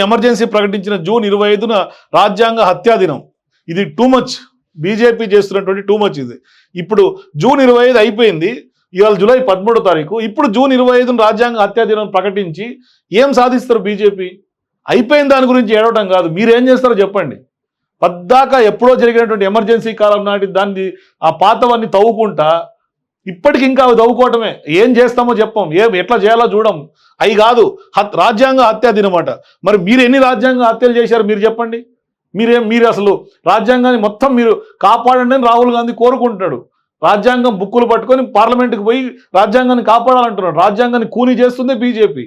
Emergency ప్రకటించిన June ఇరవై ఐదున రాజ్యాంగ హత్యా దినం. ఇది టూ మచ్. బీజేపీ చేస్తున్నటువంటి టూ మచ్ ఇది. ఇప్పుడు జూన్ ఇరవై ఐదు అయిపోయింది. ఇవాళ జూలై పదమూడో తారీఖు. ఇప్పుడు జూన్ ఇరవై ఐదున రాజ్యాంగ హత్యా దినం ప్రకటించి ఏం సాధిస్తారు బీజేపీ? అయిపోయిన దాని గురించి ఏడవటం కాదు. మీరేం చేస్తారో చెప్పండి. పద్దాక ఎప్పుడో జరిగినటువంటి ఎమర్జెన్సీ కాలం నాటి దాన్ని ఆ పాతవన్నీ తవ్వుకుంటా ఇప్పటికి ఇంకా అవి తవ్వుకోవటమే. ఏం చేస్తామో చెప్పం. ఏం ఎట్లా చేయాలో చూడం. అవి కాదు. హత్ రాజ్యాంగ హత్య దినమాట. మరి మీరు ఎన్ని రాజ్యాంగ హత్యలు చేశారు మీరు చెప్పండి. మీరేం మీరు అసలు రాజ్యాంగాన్ని మొత్తం మీరు కాపాడండి అని రాహుల్ గాంధీ కోరుకుంటున్నాడు. రాజ్యాంగం బుక్కులు పట్టుకొని పార్లమెంట్కి పోయి రాజ్యాంగాన్ని కాపాడాలంటున్నాడు. రాజ్యాంగాన్ని కూనీ చేస్తుంది బీజేపీ.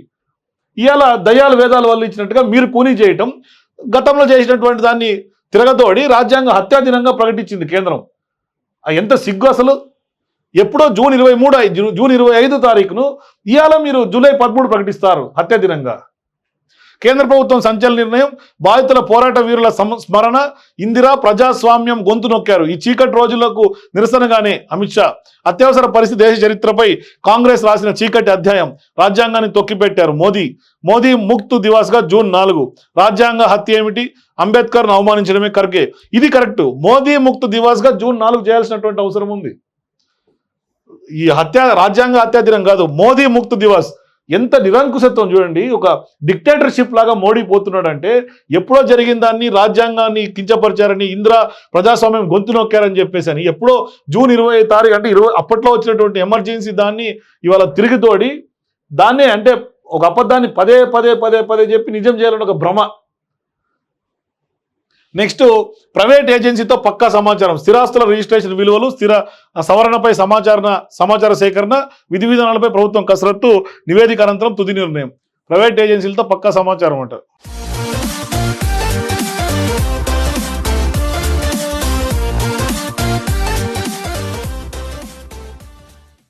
ఇవాళ దయాలు వేదాల వల్ల ఇచ్చినట్టుగా మీరు కూనీ చేయటం గతంలో చేసినటువంటి దాన్ని తిరగతోడి రాజ్యాంగ హత్యా దినంగా ప్రకటించింది కేంద్రం. ఎంత సిగ్గు అసలు. ఎప్పుడో జూన్ ఇరవై మూడు జూన్ ఇరవై ఐదు తారీఖును ఇవాళ మీరు జూలై పదమూడు ప్రకటిస్తారు హత్య దినంగా. కేంద్ర ప్రభుత్వం సంచలన నిర్ణయం బాధితుల పోరాట వీరుల స్మరణ ఇందిరా ప్రజాస్వామ్యం గొంతు నొక్కారు. ఈ చీకటి రోజులకు నిరసనగానే అమిత్ షా అత్యవసర పరిస్థితి దేశ చరిత్రపై కాంగ్రెస్ రాసిన చీకటి అధ్యాయం రాజ్యాంగాన్ని తొక్కిపెట్టారు మోదీ. మోదీ ముక్తు దివాస్గా జూన్ నాలుగు. రాజ్యాంగ హత్య ఏమిటి? అంబేద్కర్ను అవమానించడమే కరకే. ఇది కరెక్ట్. మోదీ ముక్తు దివాస్గా జూన్ నాలుగు చేయాల్సినటువంటి అవసరం ఉంది. ఈ హత్య రాజ్యాంగ హత్యా దినం కాదు మోదీ ముక్తు దివాస్. ఎంత నిరంకుశత్వం చూడండి ఒక డిక్టేటర్షిప్ లాగా మోడీ పోతున్నాడంటే ఎప్పుడో జరిగిన దాన్ని రాజ్యాంగాన్ని కించపరిచారని ఇందిరా ప్రజాస్వామ్యం గొంతు నొక్కారని చెప్పేసి అని ఎప్పుడో జూన్ ఇరవై తారీఖు అంటే ఇరవై అప్పట్లో వచ్చినటువంటి ఎమర్జెన్సీ దాన్ని ఇవాళ తిరిగి తోడి దాన్నే అంటే ఒక అబద్ధాన్ని పదే పదే పదే పదే చెప్పి నిజం చేయాలని ఒక భ్రమ. నెక్స్ట్ ప్రైవేట్ ఏజెన్సీతో పక్కా సమాచారం. స్థిరాస్తుల రిజిస్ట్రేషన్ విలువలు స్థిర సవరణపై సమాచార సమాచార సేకరణ విధి విధానాలపై ప్రభుత్వం కసరత్తు నివేదిక అనంతరం తుది నిర్ణయం. ప్రైవేట్ ఏజెన్సీలతో పక్కా సమాచారం అంటారు